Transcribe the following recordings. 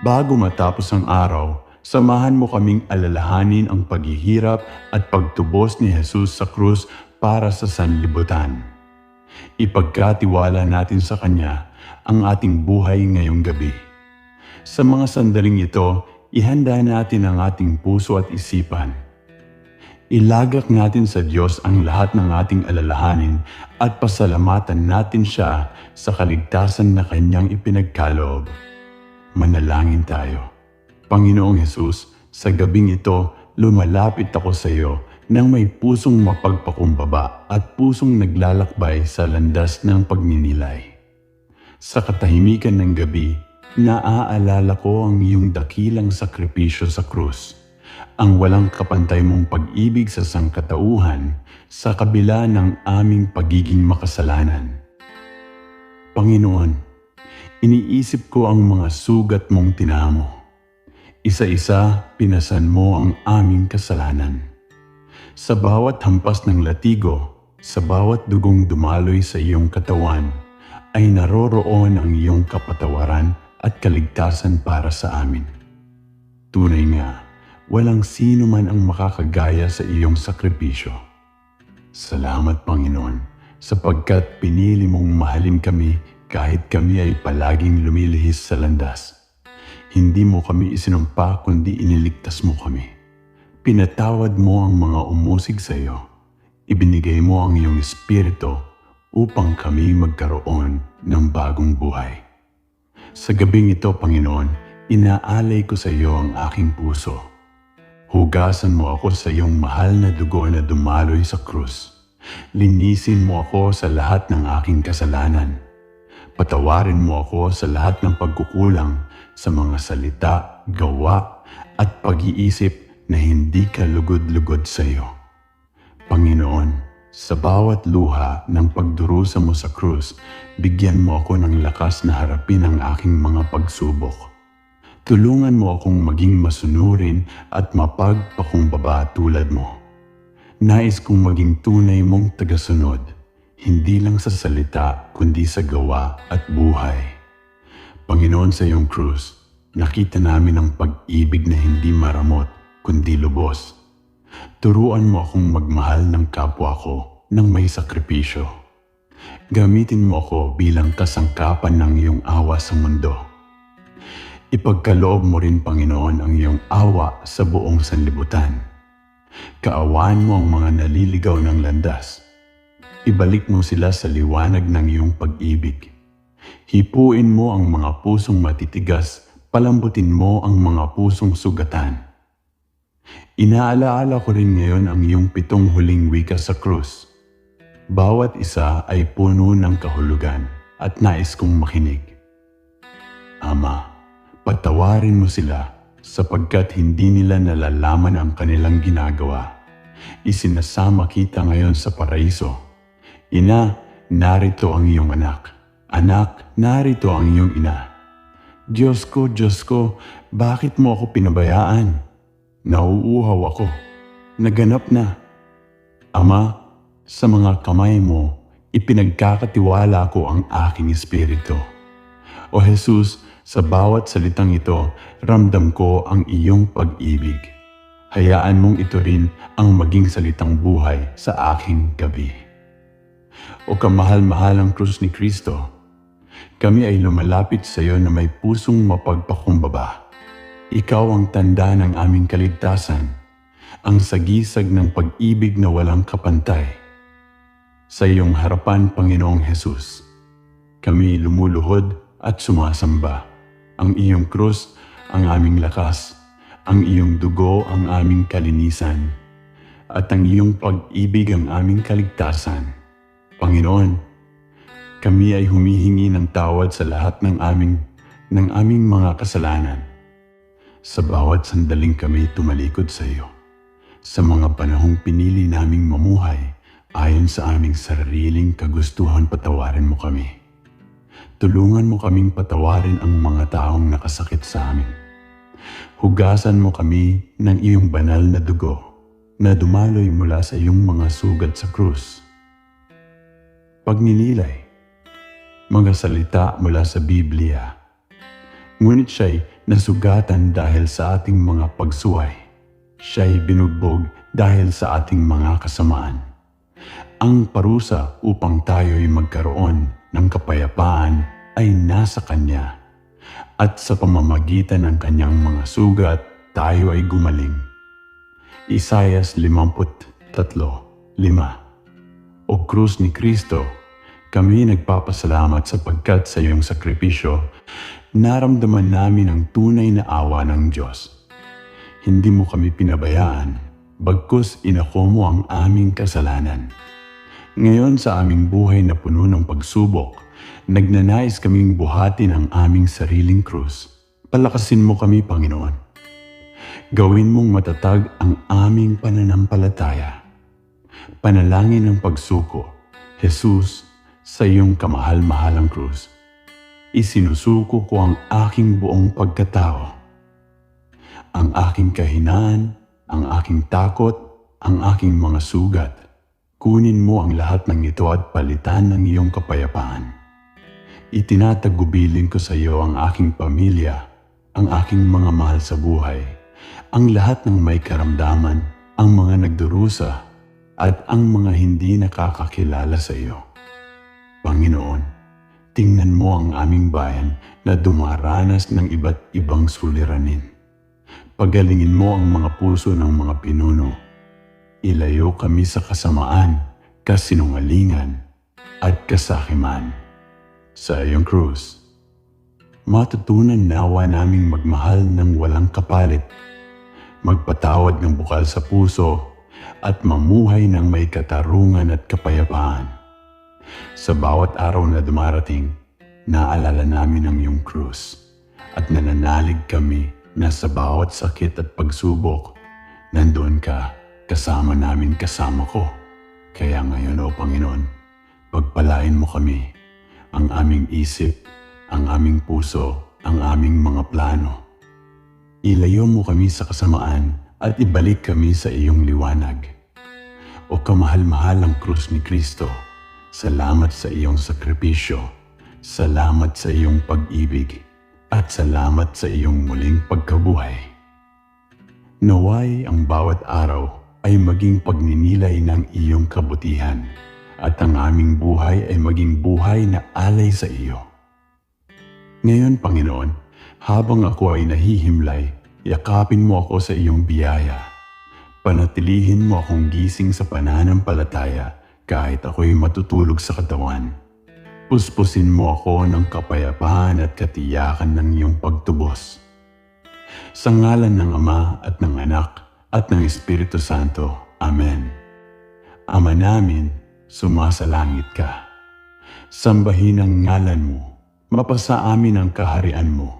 Bago matapos ang araw, samahan mo kaming alalahanin ang paghihirap at pagtubos ni Jesus sa krus para sa sanlibutan. Ipagkatiwala natin sa Kanya ang ating buhay ngayong gabi. Sa mga sandaling ito, ihanda natin ang ating puso at isipan. Ilagak natin sa Diyos ang lahat ng ating alalahanin at pasalamatan natin siya sa kaligtasan na Kanyang ipinagkaloob. Manalangin tayo. Panginoong Hesus, sa gabing ito, lumalapit ako sa iyo nang may pusong mapagpakumbaba at pusong naglalakbay sa landas ng pagninilay. Sa katahimikan ng gabi, naaalala ko ang iyong dakilang sakripisyo sa krus, ang walang kapantay mong pag-ibig sa sangkatauhan sa kabila ng aming pagiging makasalanan. Panginoon, iniisip ko ang mga sugat mong tinamo. Isa-isa pinasan mo ang aming kasalanan. Sa bawat hampas ng latigo, sa bawat dugong dumaloy sa iyong katawan, ay naroroon ang iyong kapatawaran at kaligtasan para sa amin. Tunay nga, walang sino man ang makakagaya sa iyong sakripisyo. Salamat Panginoon, sapagkat pinili mong mahalin kami kahit kami ay palaging lumilihis sa landas. Hindi mo kami isinumpa kundi iniligtas mo kami. Pinatawad mo ang mga umusig sa iyo. Ibinigay mo ang iyong espiritu upang kami magkaroon ng bagong buhay. Sa gabing ito, Panginoon, inaalay ko sa iyo ang aking puso. Hugasan mo ako sa iyong mahal na dugo na dumaloy sa krus. Linisin mo ako sa lahat ng aking kasalanan. Patawarin mo ako sa lahat ng pagkukulang sa mga salita, gawa, at pag-iisip na hindi ka lugod-lugod sa iyo. Panginoon, sa bawat luha ng pagdurusa mo sa krus, bigyan mo ako ng lakas na harapin ang aking mga pagsubok. Tulungan mo akong maging masunurin at mapagpakumbaba tulad mo. Nais kong maging tunay mong tagasunod, hindi lang sa salita kundi sa gawa at buhay. Panginoon sa iyong krus, nakita namin ang pag-ibig na hindi maramot kundi lubos. Turuan mo akong magmahal ng kapwa ko ng may sakripisyo. Gamitin mo ako bilang kasangkapan ng iyong awa sa mundo. Ipagkaloob mo rin, Panginoon, ang iyong awa sa buong sanlibutan. Kaawaan mo ang mga naliligaw ng landas. Ibalik mo sila sa liwanag ng iyong pag-ibig. Hipuin mo ang mga pusong matitigas, palambutin mo ang mga pusong sugatan Inaalaala ko rin ngayon ang iyong pitong huling wika sa krus. Bawat isa ay puno ng kahulugan at nais kong makinig. Ama, patawarin mo sila sapagkat hindi nila nalalaman ang kanilang ginagawa. Isinasama kita ngayon sa paraiso. Ina, narito ang iyong anak. Anak, narito ang iyong ina. Diyos ko, Diyos ko, bakit mo ako pinabayaan? Nauuhaw ako. Naganap na. Ama, sa mga kamay mo, ipinagkakatiwala ko ang aking espiritu. O Jesus, sa bawat salitang ito, ramdam ko ang iyong pag-ibig. Hayaan mong ito rin ang maging salitang buhay sa aking gabi. O kamahal-mahalang krus ni Kristo, kami ay lumalapit sa iyo na may pusong mapagpakumbaba ikaw ang tanda ng aming kaligtasan, ang sagisag ng pag-ibig na walang kapantay. Sa iyong harapan, Panginoong Hesus, kami lumuluhod at sumasamba. Ang iyong krus ang aming lakas, ang iyong dugo ang aming kalinisan, at ang iyong pag-ibig ang aming kaligtasan. Panginoon, kami ay humihingi ng tawad sa lahat ng aming ng aming mga kasalanan sa bawat sandaling kami tumalikod sa iyo, sa mga panahong pinili naming mamuhay ayon sa aming sariling kagustuhan patawarin mo kami. Tulungan mo kaming patawarin ang mga taong nakasakit sa amin. Hugasan mo kami ng iyong banal na dugo na dumaloy mula sa iyong mga sugat sa krus. Pagninilay, mga salita mula sa Biblia. Ngunit siya'y nasugatan dahil sa ating mga pagsuway. Siya'y binugbog dahil sa ating mga kasamaan. Ang parusa upang tayo'y magkaroon ng kapayapaan ay nasa Kanya. At sa pamamagitan ng Kanyang mga sugat, tayo ay gumaling. Isayas 53, 5 O krus ni Kristo, kami nagpapasalamat sapagkat sa iyong sakripisyo, naramdaman namin ang tunay na awa ng Diyos. Hindi mo kami pinabayaan, bagkus inako mo ang aming kasalanan. Ngayon sa aming buhay na puno ng pagsubok, nagnanais kaming buhatin ang aming sariling krus. Palakasin mo kami, Panginoon. Gawin mong matatag ang aming pananampalataya. Panalangin ng pagsuko, Jesus, sa iyong kamahal-mahalang krus. Isinusuko ko ang aking buong pagkatao. Ang aking kahinaan, ang aking takot, ang aking mga sugat. Kunin mo ang lahat ng ito at palitan ng iyong kapayapaan. Itinatagubilin ko sa iyo ang aking pamilya, ang aking mga mahal sa buhay, ang lahat ng may karamdaman, ang mga nagdurusa, at ang mga hindi nakakakilala sa iyo. Panginoon, tingnan mo ang aming bayan na dumaranas ng iba't ibang suliranin. Pagalingin mo ang mga puso ng mga pinuno. Ilayo kami sa kasamaan, kasinungalingan, at kasakiman sa iyong krus. Matutunan nawa naming magmahal ng walang kapalit, magpatawad ng bukal sa puso, at mamuhay ng may katarungan at kapayapaan. Sa bawat araw na dumarating, naalala namin ang iyong krus at nananalig kami na sa bawat sakit at pagsubok, nandoon ka kasama namin kasama ko. Kaya ngayon, O Panginoon, pagpalain mo kami ang aming isip, ang aming puso, ang aming mga plano. Ilayo mo kami sa kasamaan at ibalik kami sa iyong liwanag. O kamahal-mahalang krus ni Kristo, salamat sa iyong sakripisyo, salamat sa iyong pag-ibig, at salamat sa iyong muling pagkabuhay. Naway ang bawat araw ay maging pagninilay ng iyong kabutihan at ang aming buhay ay maging buhay na alay sa iyo. Ngayon, Panginoon, habang ako ay nahihimlay, yakapin mo ako sa iyong biyaya. Panatilihin mo akong gising sa pananampalataya kahit ako'y matutulog sa katawan. Puspusin mo ako ng kapayapaan at katiyakan ng iyong pagtubos. Sa ngalan ng Ama at ng Anak at ng Espiritu Santo. Amen. Ama namin, sumasalangit ka. Sambahin ang ngalan mo, mapasa amin ang kaharian mo.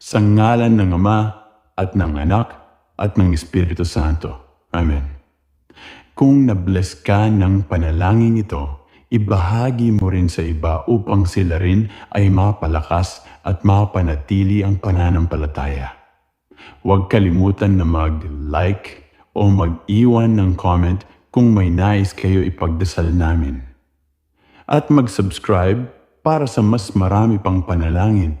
Sa ngalan ng Ama at ng Anak at ng Espiritu Santo. Amen. Kung nabless ka ng panalangin ito, ibahagi mo rin sa iba upang sila rin ay mapalakas at mapanatili ang pananampalataya. Huwag kalimutan na mag-like o mag-iwan ng comment kung may nais kayo ipagdasal namin. At mag-subscribe para sa mas marami pang panalangin.